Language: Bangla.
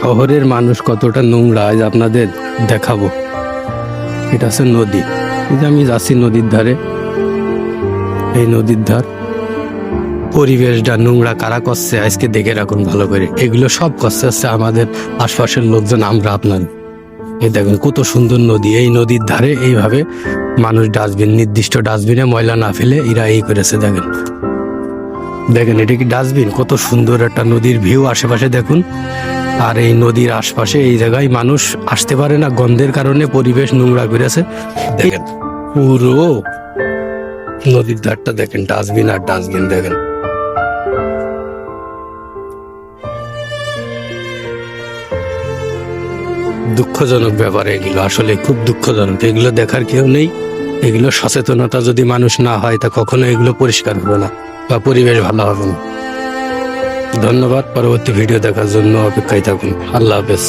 শহরের মানুষ কতটা নোংরা, আজ আপনাদের দেখাবো। এটা হচ্ছে নদী। এই যে আমি যাচ্ছি নদীর ধারে, এই নদীর ধার পরিবেশটা নোংরা কারা করছে, আজকে দেখে রাখুন ভালো করে। এগুলো সব করছে হচ্ছে আমাদের আশপাশের লোকজন, আমরা আপনার। এই দেখুন কত সুন্দর নদী। এই নদীর ধারে এইভাবে মানুষ ডাস্টবিন, নির্দিষ্ট ডাস্টবিনে ময়লা না ফেলে এরা এই করেছে, দেখেন। দেখেন এটা কি ডাস্টবিন? কত সুন্দর একটা নদীর ভিউ আশেপাশে দেখুন। আর এই নদীর আশপাশে এই জায়গায় মানুষ আসতে পারে না। গন্ধের কারণে পরিবেশ নোংরা করেছে। দেখেন। পুরো নদীর ধারটা দেখেন ডাস্টবিন আর ডাস্টবিন দেখেন। দুঃখজনক ব্যাপার এগুলো আসলে খুব দুঃখজনক। এগুলো দেখার কেউ নেই। এগুলো সচেতনতা যদি মানুষ না হয় তা কখনো এগুলো পরিষ্কার হবে না বা পরিবেশ ভালো হবে না। ধন্যবাদ পরবর্তী ভিডিও দেখার জন্য অপেক্ষায় থাকুন। আল্লাহ হাফেজ।